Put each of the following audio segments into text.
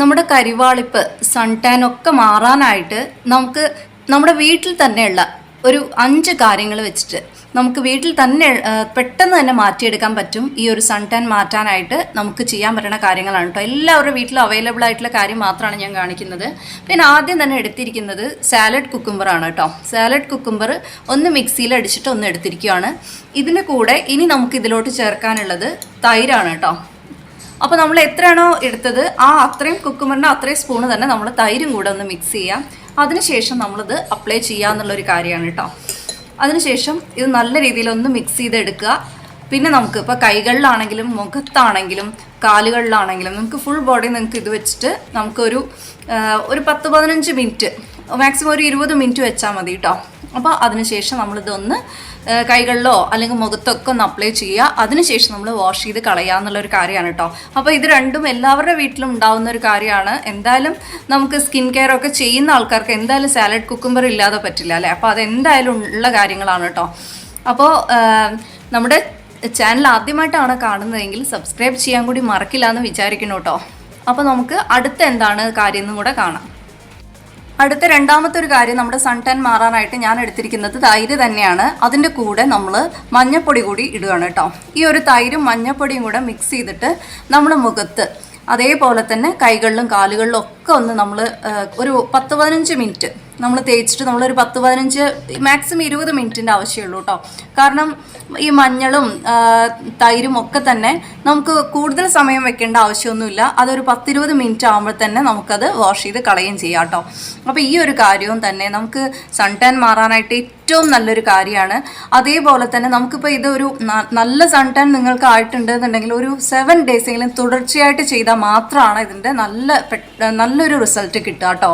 നമ്മുടെ കരിവാളിപ്പ് sun tan ഒക്കെ മാറാനായിട്ട് നമുക്ക് നമ്മുടെ വീട്ടിൽ തന്നെയുള്ള ഒരു അഞ്ച് കാര്യങ്ങൾ വെച്ചിട്ട് നമുക്ക് വീട്ടിൽ തന്നെ പെട്ടെന്ന് തന്നെ മാറ്റിയെടുക്കാൻ പറ്റും. ഈ ഒരു സൺ ടാൻ മാറ്റാനായിട്ട് നമുക്ക് ചെയ്യാൻ പറ്റുന്ന കാര്യങ്ങളാണ് കേട്ടോ. എല്ലാവരുടെ വീട്ടിലും അവൈലബിൾ ആയിട്ടുള്ള കാര്യം മാത്രമാണ് ഞാൻ കാണിക്കുന്നത്. പിന്നെ ആദ്യം തന്നെ എടുത്തിരിക്കുന്നത് സാലഡ് കുക്കുംബറാണ് കേട്ടോ. സാലഡ് കുക്കുംബർ ഒന്ന് മിക്സിയിൽ അടിച്ചിട്ട് ഒന്ന് എടുത്തിരിക്കുകയാണ്. ഇതിന് കൂടെ ഇനി നമുക്ക് ഇതിലോട്ട് ചേർക്കാനുള്ളത് തൈരാണ് കേട്ടോ. അപ്പോൾ നമ്മൾ എത്രയാണോ എടുത്തത് ആ അത്രയും കുക്കുമറിന്റെ അത്രയും സ്പൂണ് തന്നെ നമ്മൾ തൈരും കൂടെ ഒന്ന് മിക്സ് ചെയ്യാം. അതിനുശേഷം നമ്മളിത് അപ്ലൈ ചെയ്യുക എന്നുള്ളൊരു കാര്യമാണ് കേട്ടോ. അതിനുശേഷം ഇത് നല്ല രീതിയിൽ ഒന്ന് മിക്സ് ചെയ്തെടുക്കുക. പിന്നെ നമുക്ക് ഇപ്പോൾ കൈകളിലാണെങ്കിലും മുഖത്താണെങ്കിലും കാലുകളിലാണെങ്കിലും നമുക്ക് ഫുൾ ബോഡി നിങ്ങൾക്ക് ഇത് വെച്ചിട്ട് നമുക്കൊരു ഒരു പത്ത് പതിനഞ്ച് മിനിറ്റ് മാക്സിമം ഒരു ഇരുപത് മിനിറ്റ് വെച്ചാൽ മതി കേട്ടോ. അപ്പോൾ അതിനുശേഷം നമ്മളിതൊന്ന് കൈകളിലോ അല്ലെങ്കിൽ മുഖത്തൊക്കെ ഒന്ന് അപ്ലൈ ചെയ്യുക. അതിനുശേഷം നമ്മൾ വാഷ് ചെയ്ത് കളയുക എന്നുള്ളൊരു കാര്യമാണ് കേട്ടോ അപ്പോൾ ഇത് രണ്ടും എല്ലാവരുടെ വീട്ടിലും ഉണ്ടാകുന്ന ഒരു കാര്യമാണ്. എന്തായാലും നമുക്ക് സ്കിൻ കെയർ ഒക്കെ ചെയ്യുന്ന ആൾക്കാർക്ക് എന്തായാലും സാലഡ് കുക്കുംബർ ഇല്ലാതെ പറ്റില്ല അല്ലേ? അപ്പോൾ അതെന്തായാലും ഉള്ള കാര്യങ്ങളാണ് കേട്ടോ അപ്പോൾ നമ്മുടെ ചാനൽ ആദ്യമായിട്ടാണ് കാണുന്നതെങ്കിൽ സബ്സ്ക്രൈബ് ചെയ്യാൻ കൂടി മറക്കില്ല എന്ന് വിചാരിക്കുന്നു കേട്ടോ അപ്പോൾ നമുക്ക് അടുത്ത എന്താണ് കാര്യം എന്നും കൂടെ കാണാം. അടുത്ത രണ്ടാമത്തെ ഒരു കാര്യം നമ്മുടെ സൺ ടാൻ മാറാനായിട്ട് ഞാൻ എടുത്തിരിക്കുന്നത് തൈര് തന്നെയാണ്. അതിന്റെ കൂടെ നമ്മൾ മഞ്ഞപ്പൊടി കൂടി ഇടുകയാണ് കേട്ടോ. ഈ ഒരു തൈരും മഞ്ഞപ്പൊടിയും കൂടെ മിക്സ് ചെയ്തിട്ട് നമ്മൾ മുഖത്ത് അതേപോലെ തന്നെ കൈകളിലും കാലുകളിലും ഒക്കെ ഒന്ന് നമ്മൾ ഒരു പത്ത് പതിനഞ്ച് മിനിറ്റ് നമ്മൾ തേച്ചിട്ട് നമ്മളൊരു പത്ത് പതിനഞ്ച് മാക്സിമം ഇരുപത് മിനിറ്റിന്റെ ആവശ്യമുള്ളൂ കേട്ടോ കാരണം ഈ മഞ്ഞളും തൈരും ഒക്കെ തന്നെ നമുക്ക് കൂടുതൽ സമയം വെക്കേണ്ട ആവശ്യമൊന്നുമില്ല. അതൊരു പത്തിരുപത് മിനിറ്റ് ആകുമ്പോൾ തന്നെ നമുക്കത് വാഷ് ചെയ്ത് കളയുകയും ചെയ്യാം കേട്ടോ അപ്പോൾ ഈ ഒരു കാര്യവും തന്നെ നമുക്ക് സൺ ടാൻ മാറാനായിട്ട് ഏറ്റവും നല്ലൊരു കാര്യമാണ്. അതേപോലെ തന്നെ നമുക്കിപ്പോൾ ഇതൊരു നല്ല സൺ ടാൻ നിങ്ങൾക്ക് ആയിട്ടുണ്ടെന്നുണ്ടെങ്കിൽ ഒരു സെവൻ ഡേയ്സെങ്കിലും തുടർച്ചയായിട്ട് ചെയ്താൽ മാത്രമാണ് ഇതിന്റെ നല്ല പെ- നല്ലൊരു റിസൾട്ട് കിട്ടുക കേട്ടോ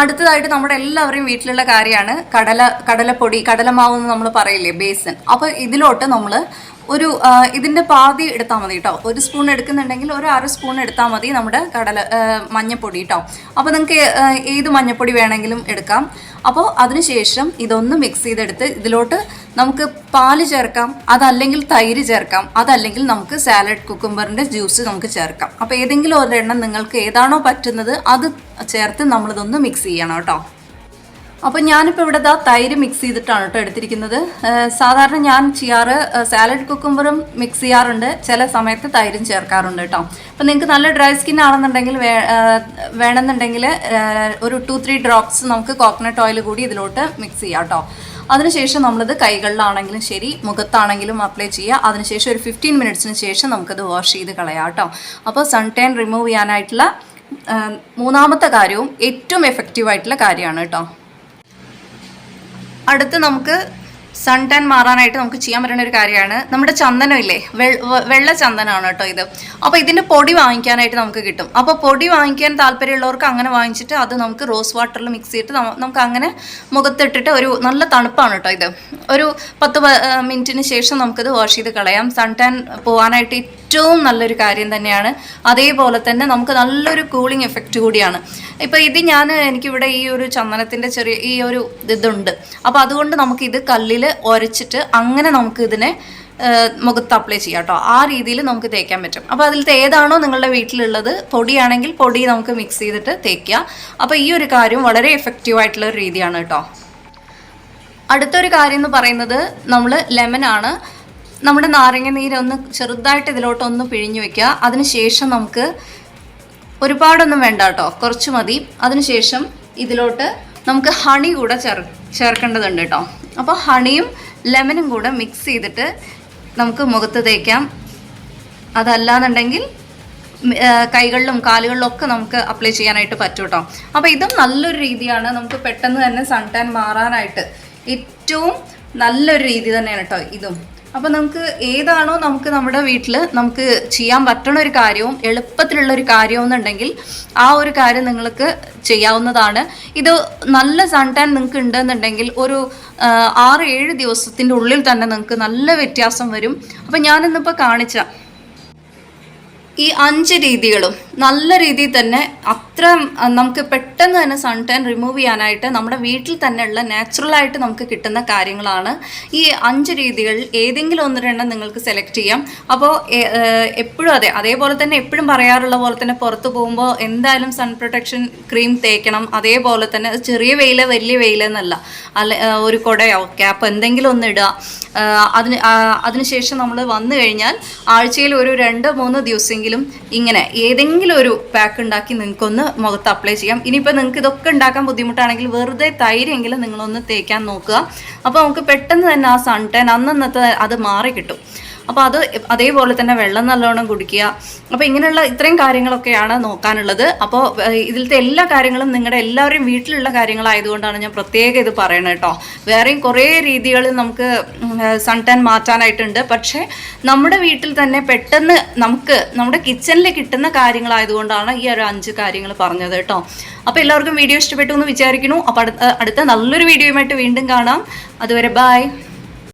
അടുത്തതായിട്ട് നമ്മുടെ എല്ലാവരെയും വീട്ടിലുള്ള കാര്യമാണ്. കടല കടലപ്പൊടി കടലമാവ് എന്ന് നമ്മൾ പറയില്ലേ ബേസൻ. അപ്പോൾ ഇതിലോട്ട് നമ്മൾ ഒരു ഇതിന്റെ പാതി എടുത്താൽ മതി കേട്ടോ ഒരു സ്പൂൺ എടുക്കുന്നുണ്ടെങ്കിൽ ഒരു അര സ്പൂൺ എടുത്താൽ മതി നമ്മുടെ കടല മഞ്ഞപ്പൊടി കേട്ടോ അപ്പോൾ നിങ്ങൾക്ക് ഏത് മഞ്ഞപ്പൊടി വേണമെങ്കിലും എടുക്കാം. അപ്പോൾ അതിനുശേഷം ഇതൊന്ന് മിക്സ് ചെയ്തെടുത്ത് ഇതിലോട്ട് നമുക്ക് പാൽ ചേർക്കാം. അതല്ലെങ്കിൽ തൈര് ചേർക്കാം. അതല്ലെങ്കിൽ നമുക്ക് സാലഡ് കുക്കുംബറിന്റെ ജ്യൂസ് നമുക്ക് ചേർക്കാം. അപ്പോൾ ഏതെങ്കിലും ഒരെണ്ണം നിങ്ങൾക്ക് ഏതാണോ പറ്റുന്നത് അത് ചേർത്ത് നമ്മളിതൊന്ന് മിക്സ് ചെയ്യണം കേട്ടോ അപ്പോൾ ഞാനിപ്പോൾ ഇവിടെ ദാ തൈര് മിക്സ് ചെയ്തിട്ടാണ് കേട്ടോ എടുത്തിരിക്കുന്നത്. സാധാരണ ഞാൻ ചെയ്യാറ് സാലഡ് കുക്കുംബറും മിക്സ് ചെയ്യാറുണ്ട്. ചില സമയത്ത് തൈരും ചേർക്കാറുണ്ട് കേട്ടോ അപ്പോൾ നിങ്ങൾക്ക് നല്ല ഡ്രൈ സ്കിൻ ആണെന്നുണ്ടെങ്കിൽ വേണമെന്നുണ്ടെങ്കിൽ ഒരു ടു ത്രീ ഡ്രോപ്സ് നമുക്ക് കോക്കനട്ട് ഓയിൽ കൂടി ഇതിലോട്ട് മിക്സ് ചെയ്യാം കേട്ടോ അതിനുശേഷം നമ്മളിത് കൈകളിലാണെങ്കിലും ശരി മുഖത്താണെങ്കിലും അപ്ലൈ ചെയ്യുക. അതിനുശേഷം ഒരു ഫിഫ്റ്റീൻ മിനിറ്റ്സിന് ശേഷം നമുക്കത് വാഷ് ചെയ്ത് കളയാം കേട്ടോ അപ്പോൾ സൺ ടൈൻ റിമൂവ് ചെയ്യാനായിട്ടുള്ള മൂന്നാമത്തെ കാര്യവും ഏറ്റവും എഫക്റ്റീവ് ആയിട്ടുള്ള കാര്യമാണ് കേട്ടോ അടുത്ത് നമുക്ക് സൺ ടാൻ മാറാനായിട്ട് നമുക്ക് ചെയ്യാൻ പറ്റുന്ന ഒരു കാര്യമാണ്. നമ്മുടെ ചന്ദനം ഇല്ലേ വെള്ള ചന്ദനമാണ് കേട്ടോ ഇത്. അപ്പോൾ ഇതിന്റെ പൊടി വാങ്ങിക്കാനായിട്ട് നമുക്ക് കിട്ടും. അപ്പോൾ പൊടി വാങ്ങിക്കാൻ താല്പര്യമുള്ളവർക്ക് അങ്ങനെ വാങ്ങിച്ചിട്ട് അത് നമുക്ക് റോസ് വാട്ടറിൽ മിക്സ് ചെയ്തിട്ട് നമുക്ക് അങ്ങനെ മുഖത്തിട്ടിട്ട് ഒരു നല്ല തണുപ്പാണ് കേട്ടോ ഇത്. ഒരു പത്ത് മിനിറ്റിന് ശേഷം നമുക്കിത് വാഷ് ചെയ്ത് കളയാം. സൺ ടാൻ പോകാനായിട്ട് ഏറ്റവും നല്ലൊരു കാര്യം തന്നെയാണ്. അതേപോലെ തന്നെ നമുക്ക് നല്ലൊരു കൂളിംഗ് എഫക്റ്റ് കൂടിയാണ്. ഇപ്പോൾ ഇത് ഞാൻ എനിക്കിവിടെ ഈ ഒരു ചന്ദനത്തിന്റെ ചെറിയ ഈ ഒരു ഇതുണ്ട്. അപ്പോൾ അതുകൊണ്ട് നമുക്കിത് കല്ലിൽ ഉരച്ചിട്ട് അങ്ങനെ നമുക്ക് ഇതിനെ മുഖത്ത് അപ്ലൈ ചെയ്യാം കേട്ടോ ആ രീതിയിൽ നമുക്ക് തേക്കാൻ പറ്റും. അപ്പോൾ അതിലത്തെ ഏതാണോ നിങ്ങളുടെ വീട്ടിലുള്ളത് പൊടിയാണെങ്കിൽ പൊടി നമുക്ക് മിക്സ് ചെയ്തിട്ട് തേക്കുക. അപ്പോൾ ഈ ഒരു കാര്യം വളരെ എഫക്റ്റീവ് ആയിട്ടുള്ള ഒരു രീതിയാണ് കേട്ടോ അടുത്തൊരു കാര്യം എന്ന് പറയുന്നത് നമ്മൾ ലെമനാണ് നമ്മുടെ നാരങ്ങ നീരൊന്ന് ചെറുതായിട്ട് ഇതിലോട്ടൊന്ന് പിഴിഞ്ഞു വെക്കുക. അതിനുശേഷം നമുക്ക് ഒരുപാടൊന്നും വേണ്ട കേട്ടോ. കുറച്ച് മതി. അതിനുശേഷം ഇതിലോട്ട് നമുക്ക് ഹണി കൂടെ ചേർ ചേർക്കേണ്ടതുണ്ട് കേട്ടോ. അപ്പോൾ ഹണിയും ലെമനും കൂടെ മിക്സ് ചെയ്തിട്ട് നമുക്ക് മുഖത്ത് തേക്കാം. അതല്ലാന്നുണ്ടെങ്കിൽ കൈകളിലും കാലുകളിലും ഒക്കെ നമുക്ക് അപ്ലൈ ചെയ്യാനായിട്ട് പറ്റും കേട്ടോ. അപ്പോൾ ഇതും നല്ലൊരു രീതിയാണ്. നമുക്ക് പെട്ടെന്ന് തന്നെ സൺ ടാൻ മാറാനായിട്ട് ഏറ്റവും നല്ലൊരു രീതി തന്നെയാണ് കേട്ടോ ഇതും. അപ്പോൾ നമുക്ക് ഏതാണോ നമുക്ക് നമ്മുടെ വീട്ടിൽ നമുക്ക് ചെയ്യാൻ പറ്റുന്ന ഒരു കാര്യവും എളുപ്പത്തിലുള്ള ഒരു കാര്യവും എന്നുണ്ടെങ്കിൽ ആ ഒരു കാര്യം നിങ്ങൾക്ക് ചെയ്യാവുന്നതാണ്. ഇത് നല്ല സൺ ടാൻ നിങ്ങൾക്ക് ഉണ്ടെന്നുണ്ടെങ്കിൽ ഒരു ആറ് ഏഴ് ദിവസത്തിന്റെ ഉള്ളിൽ തന്നെ നിങ്ങൾക്ക് നല്ല വ്യത്യാസം വരും. അപ്പോൾ ഞാനിന്നിപ്പോൾ കാണിച്ച ഈ അഞ്ച് രീതികളും നല്ല രീതിയിൽ തന്നെ അത്ര നമുക്ക് പെട്ടെന്ന് തന്നെ സൺ ടാൻ റിമൂവ് ചെയ്യാനായിട്ട് നമ്മുടെ വീട്ടിൽ തന്നെയുള്ള നാച്ചുറലായിട്ട് നമുക്ക് കിട്ടുന്ന കാര്യങ്ങളാണ്. ഈ അഞ്ച് രീതികൾ ഏതെങ്കിലും ഒന്ന് രണ്ടെണ്ണം നിങ്ങൾക്ക് സെലക്ട് ചെയ്യാം. അപ്പോൾ എപ്പോഴും അതെ അതേപോലെ തന്നെ എപ്പോഴും പറയാറുള്ള പോലെ തന്നെ പുറത്ത് പോകുമ്പോൾ എന്തായാലും സൺ പ്രൊട്ടക്ഷൻ ക്രീം തേക്കണം. അതേപോലെ തന്നെ ചെറിയ വെയിൽ വലിയ വെയിൽ എന്നല്ല. അല്ല ഒരു കുടയോ ക്യാപ്പ് എന്തെങ്കിലും ഒന്ന് ഇടുക. അതിന് അതിനുശേഷം നമ്മൾ വന്നു കഴിഞ്ഞാൽ ആഴ്ചയിൽ ഒരു രണ്ട് മൂന്ന് ദിവസമെങ്കിലും ഇങ്ങനെ ഏതെങ്കിലും ഒരു പാക്ക് ഉണ്ടാക്കി നിങ്ങൾക്കൊന്ന് മുഖത്ത് അപ്ലൈ ചെയ്യാം. ഇനിയിപ്പോൾ നിങ്ങൾക്ക് ഇതൊക്കെ ഉണ്ടാക്കാൻ ബുദ്ധിമുട്ടാണെങ്കിൽ വെറുതെ തൈരെങ്കിലും നിങ്ങളൊന്ന് തേക്കാൻ നോക്കുക. അപ്പോൾ നമുക്ക് പെട്ടെന്ന് തന്നെ ആ സൺ ടാൻ അന്നന്നത്തെ അത് മാറി കിട്ടും. അപ്പോൾ അത് അതേപോലെ തന്നെ വെള്ളം നല്ലോണം കുടിക്കുക. അപ്പോൾ ഇങ്ങനെയുള്ള ഇത്രയും കാര്യങ്ങളൊക്കെയാണ് നോക്കാനുള്ളത്. അപ്പോൾ ഇതിലത്തെ എല്ലാ കാര്യങ്ങളും നിങ്ങളുടെ എല്ലാവരും വീട്ടിലുള്ള കാര്യങ്ങളായതുകൊണ്ടാണ് ഞാൻ പ്രത്യേകം ഇത് പറയണത് കേട്ടോ. വേറെയും കുറേ രീതികളിൽ നമുക്ക് സൺ ടാൻ മാറ്റാനായിട്ടുണ്ട്. പക്ഷേ നമ്മുടെ വീട്ടിൽ തന്നെ പെട്ടെന്ന് നമുക്ക് നമ്മുടെ കിച്ചണിൽ കിട്ടുന്ന കാര്യങ്ങളായതുകൊണ്ടാണ് ഈ ഒരു അഞ്ച് കാര്യങ്ങൾ പറഞ്ഞത് കേട്ടോ. അപ്പോൾ എല്ലാവർക്കും വീഡിയോ ഇഷ്ടപ്പെട്ടു എന്ന് വിചാരിക്കുന്നു. അപ്പോൾ അടുത്ത അടുത്ത നല്ലൊരു വീഡിയോയുമായിട്ട് വീണ്ടും കാണാം. അതുവരെ ബായ്